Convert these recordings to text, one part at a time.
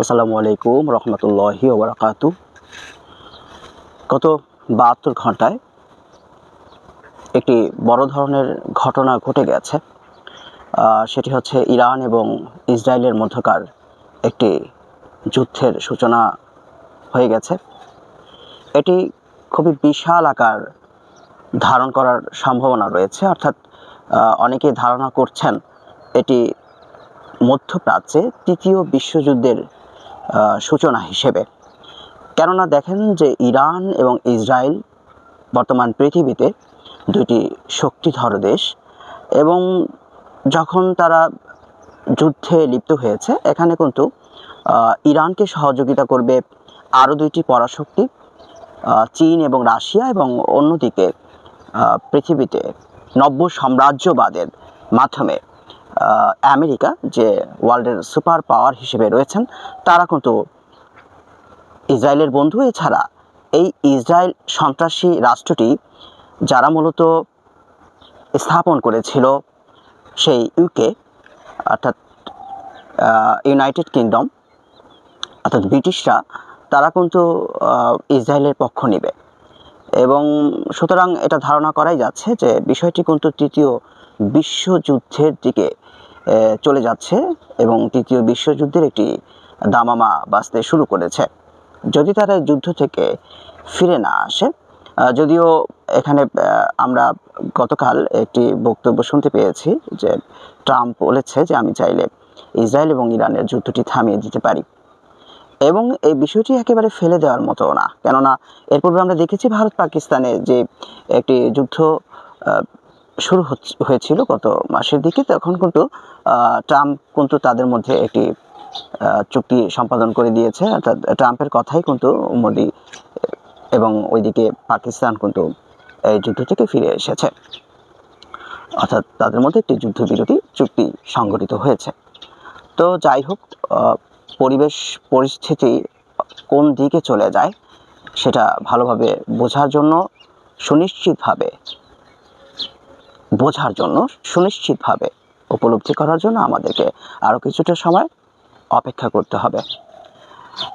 আসসালামু আলাইকুম রহমতুল্লাহি ওবরাকাতু। গত বাহাত্তর ঘন্টায় একটি বড় ধরনের ঘটনা ঘটে গেছে। সেটি হচ্ছে ইরান এবং ইসরায়েলের মধ্যকার একটি যুদ্ধের সূচনা হয়ে গেছে। এটি খুবই বিশাল আকার ধারণ করার সম্ভাবনা রয়েছে। অর্থাৎ অনেকে ধারণা করছেন এটি মধ্যপ্রাচ্যে তৃতীয় বিশ্বযুদ্ধের সূচনা হিসেবে। কেননা দেখেন যে ইরান এবং ইসরায়েল বর্তমান পৃথিবীতে দুটি শক্তিধর দেশ এবং যখন তারা যুদ্ধে লিপ্ত হয়েছে, এখানে কিন্তু ইরানকে সহযোগিতা করবে আরও দুইটি পরাশক্তি চীন এবং রাশিয়া এবং অন্যদিকে পৃথিবীতে নব্য সাম্রাজ্যবাদের মাধ্যমে। আমেরিকা যে ওয়ার্ল্ডের সুপার পাওয়ার হিসেবে রয়েছেন, তারা কিন্তু ইসরায়েলের বন্ধু। এছাড়া এই ইসরায়েল সন্ত্রাসী রাষ্ট্রটি যারা মূলত স্থাপন করেছিল সেই ইউকে অর্থাৎ ইউনাইটেড কিংডম অর্থাৎ ব্রিটিশরা, তারা কিন্তু ইসরায়েলের পক্ষ নেবে। এবং সুতরাং এটা ধারণা করাই যাচ্ছে যে বিষয়টি কিন্তু তৃতীয় বিশ্বযুদ্ধের দিকে চলে যাচ্ছে এবং তৃতীয় বিশ্বযুদ্ধের একটি দামামা বাঁচতে শুরু করেছে। যদি তারা যুদ্ধ থেকে ফিরে না আসে যদিও এখানে আমরা গতকাল একটি বক্তব্য শুনতে পেয়েছি যে ট্রাম্প বলেছে যে আমি চাইলে ইসরায়েল এবং ইরানের যুদ্ধটি থামিয়ে দিতে পারি। এবং এই বিষয়টি একেবারে ফেলে দেওয়ার মতো না। কেননা, এর পূর্বে আমরা দেখেছি ভারত পাকিস্তানে যে একটি যুদ্ধ শুরু হয়েছিল গত মাসের দিকে, তখন কিন্তু ট্রাম্প কিন্তু তাদের মধ্যে একটি চুক্তি সম্পাদন করে দিয়েছে। অর্থাৎ ট্রাম্পের কথাই কিন্তু মোদি এবং ওইদিকে পাকিস্তান কিন্তু এই যুদ্ধ থেকে ফিরে এসেছে। অর্থাৎ তাদের মধ্যে একটি যুদ্ধবিরতি চুক্তি সংগঠিত হয়েছে। তো যাই হোক পরিবেশ পরিস্থিতি কোন দিকে চলে যায় সেটা ভালোভাবে বোঝার জন্য সুনিশ্চিতভাবে বোঝার জন্য সুনিশ্চিতভাবে উপলব্ধি করার জন্য আমাদেরকে আরও কিছুটা সময় অপেক্ষা করতে হবে।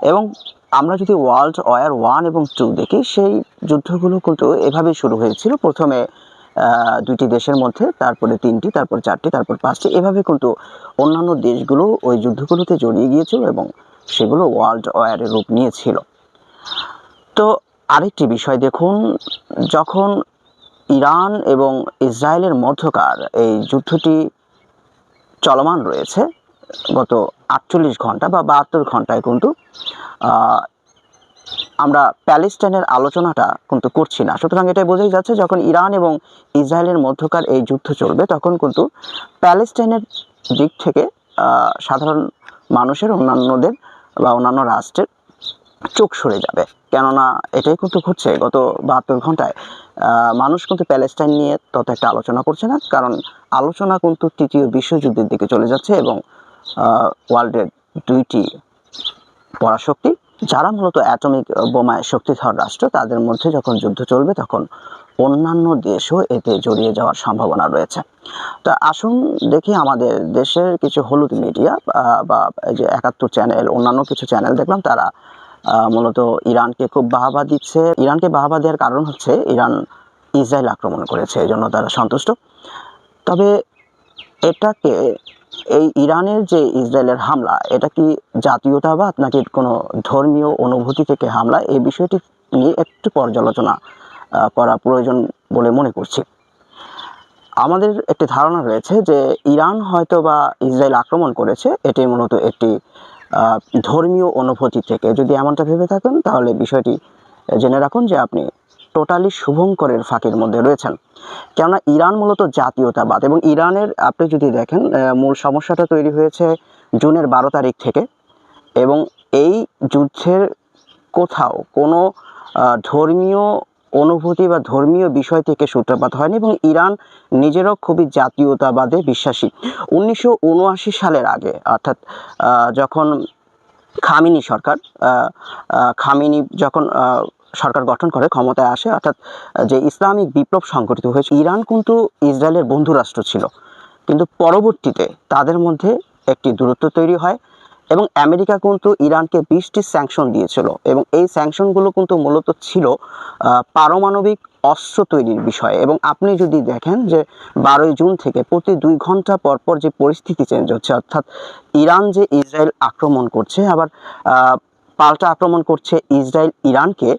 এবং আমরা যদি ওয়ার্ল্ড ওয়ার ওয়ান এবং টু দেখি, সেই যুদ্ধগুলো কিন্তু এভাবেই শুরু হয়েছিল। প্রথমে দুইটি দেশের মধ্যে, তারপরে তিনটি, তারপর চারটি, তারপর পাঁচটি, এভাবে কিন্তু অন্যান্য দেশগুলো ওই যুদ্ধগুলোতে জড়িয়ে গিয়েছিল এবং সেগুলো ওয়ার্ল্ড ওয়ারের রূপ নিয়েছিল। তো আরেকটি বিষয় দেখুন, যখন ইরান এবং ইসরায়েলের মধ্যকার এই যুদ্ধটি চলমান রয়েছে, গত আটচল্লিশ ঘণ্টা বা বাহাত্তর ঘন্টায় কিন্তু। আমরা প্যালেস্টাইনের আলোচনাটা কিন্তু করছি না। সুতরাং এটাই বোঝাই যাচ্ছে, যখন ইরান এবং ইসরায়েলের মধ্যকার এই যুদ্ধ চলবে, তখন কিন্তু প্যালেস্টাইনের দিক থেকে সাধারণ মানুষের, অন্যান্যদের বা অন্যান্য রাষ্ট্রের চোখ সরে যাবে। কেননা এটাই কিন্তু ঘটছে, গত বাহাত্তর ঘন্টায় মানুষ কিন্তু প্যালেস্টাইন নিয়ে তত একটা আলোচনা করছে না, কারণ আলোচনা কিন্তু তৃতীয় বিশ্বযুদ্ধের দিকে চলে যাচ্ছে এবং ওয়ার্ল্ডের দুইটি পরাশক্তি, যারা মূলত অ্যাটমিক বোমায় শক্তিধর রাষ্ট্র, তাদের মধ্যে যখন যুদ্ধ চলবে তখন অন্যান্য দেশও এতে জড়িয়ে যাওয়ার সম্ভাবনা রয়েছে। তা আসুন দেখি আমাদের দেশের কিছু হলুদ মিডিয়া বা যে একাত্তর চ্যানেল অন্যান্য কিছু চ্যানেল দেখলাম, তারা মূলত ইরানকে খুব বাহাবা দিচ্ছে। ইরানকে বাহাবা দেওয়ার কারণ হচ্ছে ইরান ইসরায়েল আক্রমণ করেছে, এই জন্য তারা সন্তুষ্ট। তবে এটাকে, এই ইরানের যে ইসরায়েলের হামলা, এটা কি জাতীয়তাবাদ নাকি কোনো ধর্মীয় অনুভূতি থেকে হামলা? এই বিষয়টি নিয়ে একটু পর্যালোচনা করা প্রয়োজন বলে মনে করছি। আমাদের একটি ধারণা রয়েছে যে ইরান হয়তো বা ইসরায়েল আক্রমণ করেছে, এটি মূলত একটি ধর্মীয় অনুভূতি থেকে। যদি এমনটা ভেবে থাকেন, তাহলে বিষয়টি জেনে রাখুন যে আপনি টোটালি শুভঙ্করের ফাঁকের মধ্যে রয়েছেন। কেননা ইরান মূলত জাতীয়তাবাদ এবং ইরানের, আপনি যদি দেখেন মূল সমস্যাটা তৈরি হয়েছে জুনের বারো তারিখ থেকে এবং এই যুদ্ধের কোথাও কোনো ধর্মীয় অনুভূতি বা ধর্মীয় বিষয় থেকে সূত্রপাত হয়নি এবং ইরান নিজেরও খুবই জাতীয়তাবাদে বিশ্বাসী। উনিশশো উনআশি সালের আগে, অর্থাৎ যখন খামিনি সরকার খামিনি যখন সরকার গঠন করে, ক্ষমতায় আসে, অর্থাৎ, যে ইসলামিক বিপ্লব সংগঠিত হয়েছে, ইরান কিন্তু ইসরায়েলের বন্ধু রাষ্ট্র ছিল। কিন্তু পরবর্তীতে তাদের মধ্যে একটি দূরত্ব তৈরি হয়। এবং আমেরিকা কিন্তু ইরানকে বিশটি স্যাংশন দিয়েছিল এবং এই স্যাংশনগুলো কিন্তু মূলত ছিল পারমাণবিক অস্ত্র তৈরির বিষয়ে। এবং আপনি যদি দেখেন যে বারোই জুন থেকে প্রতি দুই ঘণ্টা পর পর যে পরিস্থিতি চেঞ্জ হচ্ছে, অর্থাৎ ইরান যে ইসরায়েল আক্রমণ করছে, আবার পাল্টা আক্রমণ করছে ইসরায়েল ইরানকে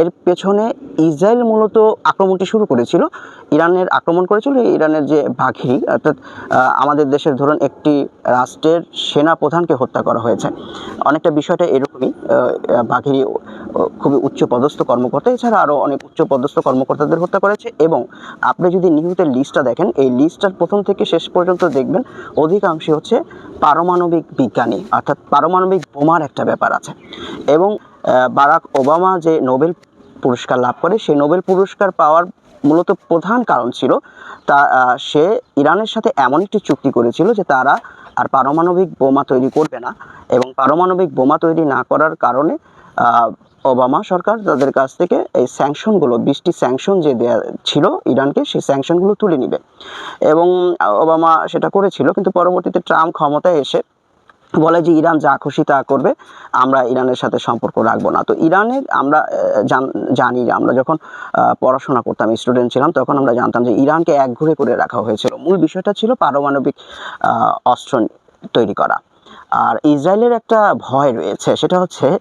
এর পেছনে ইসরায়েল মূলত আক্রমণটি শুরু করেছিল। ইরানের আক্রমণ করেছিল ইরানের যে বাঘিরি অর্থাৎ আমাদের দেশের ধরুন একটি রাষ্ট্রের সেনা প্রধানকে হত্যা করা হয়েছে। অনেকটা বিষয়টা এরকমই বাঘিরি খুবই উচ্চ পদস্থ কর্মকর্তা, এছাড়া আরও অনেক উচ্চ পদস্থ কর্মকর্তাদের হত্যা করেছে এবং আপনি যদি নিহতের লিস্টটা দেখেন, এই লিস্টটার প্রথম থেকে শেষ পর্যন্ত দেখবেন অধিকাংশই হচ্ছে পারমাণবিক বিজ্ঞানী, অর্থাৎ পারমাণবিক বোমার একটা ব্যাপার আছে। এবং বারাক ওবামা যে নোবেল পুরস্কার লাভ করে, সেই নোবেল পুরস্কার পাওয়ার মূলত প্রধান কারণ ছিল তা সে ইরানের সাথে এমন একটি চুক্তি করেছিল যে তারা আর পারমাণবিক বোমা তৈরি করবে না এবং পারমাণবিক বোমা তৈরি না করার কারণে ওবামা সরকার তাদের কাছ থেকে এই স্যাংশনগুলো, বিশটি স্যাংশন যে দেয়া ছিল ইরানকে, সেই স্যাংশনগুলো তুলে নিবে। এবং ওবামা সেটা করেছিল, কিন্তু পরবর্তীতে ট্রাম্প ক্ষমতায় এসে বলে যে ইরান যা খুশি তা করবে, আমরা ইরানের সাথে সম্পর্ক রাখব না। তো ইরানের আমরা জান- যে আমরা যখন পড়াশোনা করতাম স্টুডেন্ট ছিলাম, তখন আমরা জানতাম যে ইরানকে একঘরে করে রাখা হয়েছিল। মূল বিষয়টা ছিল পারমাণবিক অস্ত্র তৈরি করা। আর ইসরায়েলের একটা ভয় রয়েছে, সেটা হচ্ছে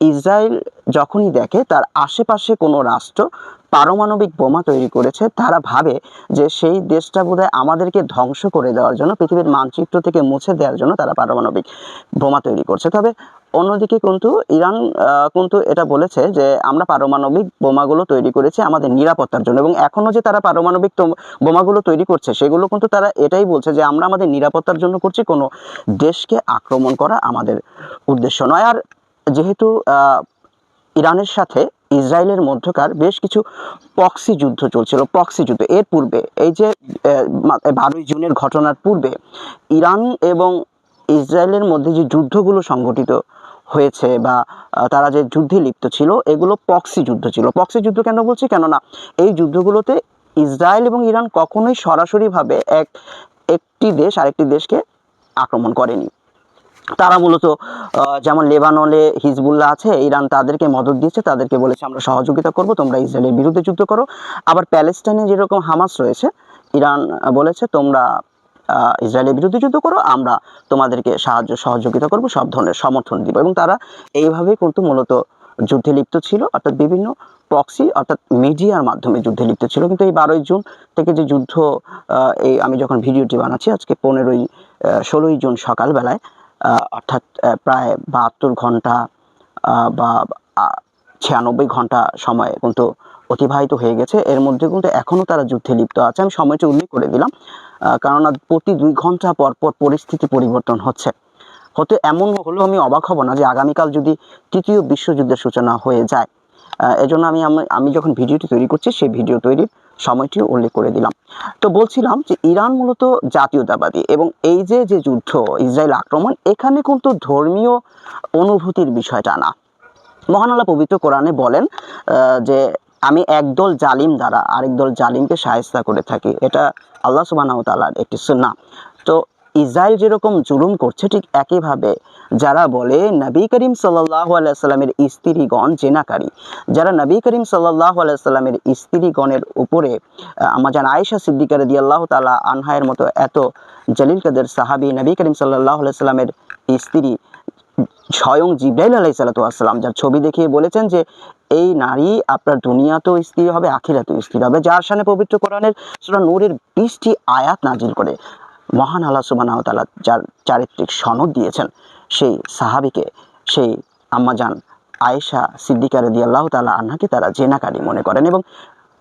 ইসরায়েল যখনই দেখে তার আশেপাশে কোনো রাষ্ট্র পারমাণবিক বোমা তৈরি করেছে, তারা ভাবে যে সেই দেশটা বোধহয় আমাদেরকে ধ্বংস করে দেওয়ার জন্য, পৃথিবীর মানচিত্র থেকে মুছে দেওয়ার জন্য তারা পারমাণবিক বোমা তৈরি করছে। তবে অন্যদিকে কিন্তু ইরান কিন্তু এটা বলেছে যে আমরা পারমাণবিক বোমাগুলো তৈরি করেছি আমাদের নিরাপত্তার জন্য এবং এখনও যে তারা পারমাণবিক বোমাগুলো তৈরি করছে, সেগুলো কিন্তু তারা এটাই বলছে যে আমরা আমাদের নিরাপত্তার জন্য করছি, কোনো দেশকে আক্রমণ করা আমাদের উদ্দেশ্য নয়। আর যেহেতু ইরানের সাথে ইসরায়েলের মধ্যকার বেশ কিছু পক্সি যুদ্ধ চলছিল পক্সি যুদ্ধ। এর পূর্বে এই যে বারোই জুনের ঘটনার পূর্বে ইরান এবং ইসরায়েলের মধ্যে যে যুদ্ধগুলো সংঘটিত হয়েছে বা তারা যে যুদ্ধে লিপ্ত ছিল, এগুলো পক্সি যুদ্ধ ছিল। পক্সি যুদ্ধ কেন বলছি? কেননা এই যুদ্ধগুলোতে ইসরায়েল এবং ইরান কখনোই সরাসরিভাবে এক, একটি দেশ আরেকটি দেশকে আক্রমণ করেনি। তারা মূলত যেমন লেবাননে হিজবুল্লাহ আছে, ইরান তাদেরকে মদত দিয়েছে, তাদেরকে বলেছে, আমরা সহযোগিতা করব, তোমরা ইসরায়েলের বিরুদ্ধে যুদ্ধ করো। আবার প্যালেস্টাইনে যেরকম হামাস রয়েছে, ইরান বলেছে, তোমরা ইসরায়েলের বিরুদ্ধে যুদ্ধ করো, আমরা তোমাদেরকে সাহায্য, সহযোগিতা করব, সব ধরনের সমর্থন দিব। এবং তারা এইভাবেই কিন্তু মূলত যুদ্ধে লিপ্ত ছিল, অর্থাৎ বিভিন্ন প্রক্সি অর্থাৎ মিডিয়ার মাধ্যমে যুদ্ধে লিপ্ত ছিল। কিন্তু এই বারোই জুন থেকে যে যুদ্ধ এই আমি যখন ভিডিওটি বানাচ্ছি, আজকে পনেরোই ষোলোই জুন সকালবেলায় অর্থাৎ প্রায় বাহাত্তর ঘণ্টা বা ছিয়ানব্বই ঘণ্টা সময় কিন্তু অতিবাহিত হয়ে গেছে। এর মধ্যে কিন্তু এখনও তারা যুদ্ধে লিপ্ত আছে। আমি সময়টা উল্লেখ করে দিলাম। কেননা প্রতি দুই ঘণ্টা পর পর পরিস্থিতি পরিবর্তন হচ্ছে। হতে এমন হলেও আমি অবাক হব না যে আগামীকাল যদি তৃতীয় বিশ্বযুদ্ধের সূচনা হয়ে যায়। এজন্য আমি, আমি- আমি যখন ভিডিওটি তৈরি করছি, সেই ভিডিও তৈরির সময়টিও উল্লেখ করে দিলাম। তো বলছিলাম যে ইরান মূলত জাতীয়তাবাদী এবং এই যে যে যুদ্ধ, ইসরায়েল আক্রমণ, এখানে কিন্তু ধর্মীয় অনুভূতির বিষয়টা না। মহান পবিত্র কোরআনে বলেন যে আমি একদল জালিম দ্বারা আরেক দল জালিমকে সাহায্য করে থাকি। এটা আল্লাহ সুবাহ একটি সুন্না ইসরায়েল যেরকম জুলুম করছে ঠিক একইভাবে যারা বলে নবী করিম সাল্লাহ আলাইসাল্লামের স্ত্রীগণ জেনাকারী, যারা নবী করিম সাল্লাহ আলাইসাল্লামের স্ত্রীগণের উপরে আমাজান আয়েশা সিদ্দিকার দিয়ে আল্লাহ তালা আনহায়ের মতো এত জলিল কাদের সাহাবি নবী করিম সাল্লাহ আলাইসাল্লামের স্ত্রী স্বয়ং জিব্রাইল আলাই সাল্লাম যার ছবি দেখিয়ে বলেছেন যে এই নারী আপনার দুনিয়াতেও স্ত্রী হবে, আখিরাতেও স্ত্রী হবে। যার সামনে পবিত্র কোরআনের সুরা নূরের বিশটি আয়াত নাজিল করে। মহান আল্লাহ সুবাহ তালা যার চারিত্রিক সনদ দিয়েছেন, সেই সাহাবিকে, সেই আম্মাজান আয়েশা সিদ্দিকার দিয়ে আল্লাহ তালা আন্নাকে তারা জেনাকারি মনে করেন এবং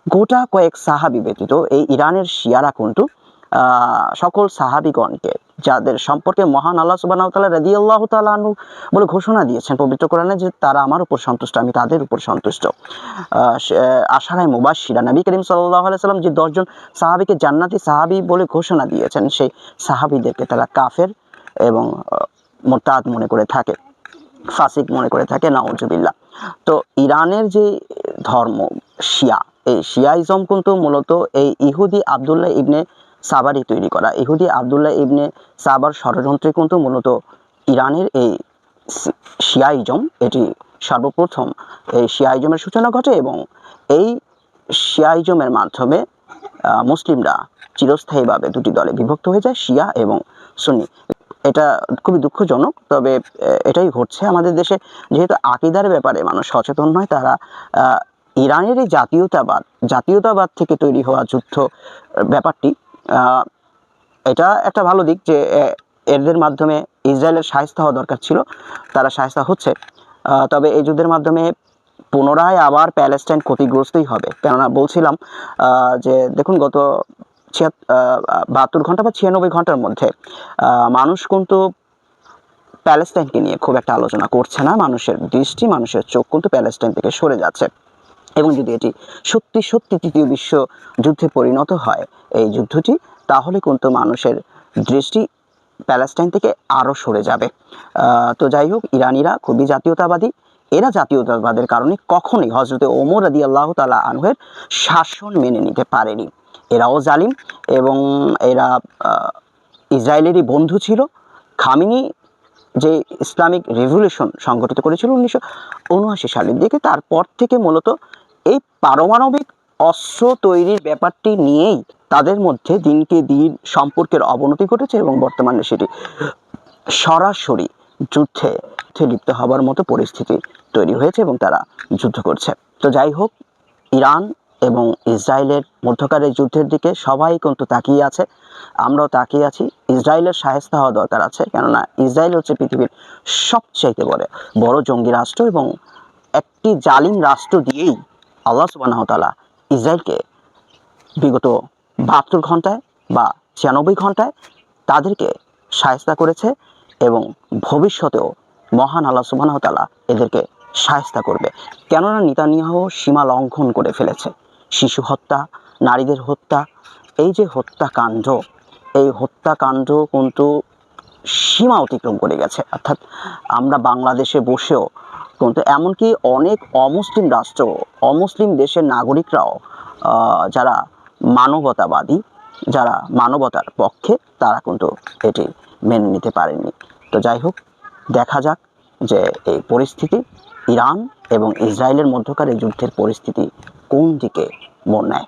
গোটা কয়েক সাহাবি ব্যতীত এই ইরানের শিয়ারা কিন্তু সকল সাহাবিগণকে যাদের সম্পর্কে মহান আল্লাহ সুবাহ রদি আল্লাহ তালু বলে ঘোষণা দিয়েছেন পবিত্র কোরআনে যে তারা আমার উপর সন্তুষ্ট, আমি তাদের উপর সন্তুষ্ট। আশারায় মুবাসিরা নবী করিম সাল্লাহ সাল্লাম যে দশজন সাহাবিকে জান্নাতি সাহাবি বলে ঘোষণা দিয়েছেন, সেই সাহাবিদেরকে তারা কাফের এবং মোরতাদ মনে করে থাকে, ফাসিক মনে করে থাকে, নাউজুবিল্লাহ। তো ইরানের যে ধর্ম, শিয়া, এই শিয়াইজম কিন্তু মূলত এই ইহুদি আবদুল্লাহ ইবনে সাবারই তৈরি করা। ইহুদি আবদুল্লাহ ইবনে সাবার ষড়যন্ত্রে কিন্তু মূলত ইরানের এই শিয়াইজম, এটি সর্বপ্রথম এই শিয়াইজমের সূচনা ঘটে এবং এই শিয়াইজমের মাধ্যমে মুসলিমরা চিরস্থায়ীভাবে দুটি দলে বিভক্ত হয়ে যায়, শিয়া এবং সুন্নি। এটা খুবই দুঃখজনক, তবে এটাই ঘটছে আমাদের দেশে। যেহেতু আকিদার ব্যাপারে মানুষ সচেতন নয়, তারা ইরানের এই জাতীয়তাবাদ জাতীয়তাবাদ থেকে তৈরি হওয়া যুদ্ধ ব্যাপারটি এটা একটা ভালো দিক যে এদের মাধ্যমে ইসরায়েলের সাহিস্তা হওয়া দরকার ছিল তারা সাহিস্তা হচ্ছে। তবে এই যুদ্ধের মাধ্যমে পুনরায় আবার প্যালেস্টাইন ক্ষতিগ্রস্তই হবে। কেননা বলছিলাম যে দেখুন গত আহ, বাহাত্তর ঘণ্টা বা ছিয়ানব্বই ঘণ্টার মধ্যে মানুষ কিন্তু প্যালেস্টাইনকে নিয়ে খুব একটা আলোচনা করছে না। মানুষের দৃষ্টি মানুষের চোখ কিন্তু প্যালেস্টাইন থেকে সরে যাচ্ছে। এবং যদি এটি সত্যি সত্যি তৃতীয় বিশ্ব যুদ্ধে পরিণত হয় এই যুদ্ধটি, তাহলে কিন্তু মানুষের দৃষ্টি প্যালেস্টাইন থেকে আরও সরে যাবে। তো যাই হোক, ইরানিরা খুবই জাতীয়তাবাদী। এরা জাতীয়তাবাদের কারণে কখনোই হজরতে ওমর আদি আল্লাহ তালা আনহের শাসন মেনে নিতে পারেনি। এরাও জালিম এবং এরা ইসরায়েলেরই বন্ধু ছিল। খামিনি যে ইসলামিক রেভলিউশন সংগঠিত করেছিল উনিশশো উনআশি সালের দিকে, তারপর থেকে মূলত এই পারমাণবিক অস্ত্র তৈরির ব্যাপারটি নিয়েই তাদের মধ্যে দিনকে দিন সম্পর্কের অবনতি ঘটেছে এবং বর্তমানে সেটি সরাসরি যুদ্ধে লিপ্ত হবার মতো পরিস্থিতি তৈরি হয়েছে এবং তারা যুদ্ধ করছে। তো যাই হোক, ইরান এবং ইসরায়েলের মধ্যকার এই যুদ্ধের দিকে সবাই কিন্তু তাকিয়ে আছে, আমরাও তাকিয়ে আছি। ইসরায়েলের সাহেস্তা হওয়া দরকার আছে, কেননা ইসরায়েল হচ্ছে পৃথিবীর সবচাইতে বড় বড় জঙ্গি রাষ্ট্র এবং একটি জালিম রাষ্ট্র দিয়েই আল্লাহ সুবাহতালা ইসরায়েলকে বিগত বাহাত্তর ঘন্টায় বা ছিয়ানব্বই ঘন্টায় তাদেরকে সায়স্তা করেছে এবং ভবিষ্যতেও মহান আল্লাহ সুবাহ তালা এদেরকে সায়স্তা করবে। কেননা নিতানিয়াহ সীমা লঙ্ঘন করে ফেলেছে। শিশু হত্যা, নারীদের হত্যা, এই যে হত্যাকাণ্ড, এই হত্যাকাণ্ড কিন্তু সীমা অতিক্রম করে গেছে। অর্থাৎ আমরা বাংলাদেশে বসেও কিন্তু এমনকি অনেক অমুসলিম রাষ্ট্র, অমুসলিম দেশের নাগরিকরাও যারা মানবতাবাদী, যারা মানবতার পক্ষে, তারা কিন্তু এটি মেনে নিতে পারেনি তো যাই হোক, দেখা যাক যে এই পরিস্থিতি ইরান এবং ইসরায়েলের মধ্যকার এই যুদ্ধের পরিস্থিতি কোন দিকে মোড় নেয়।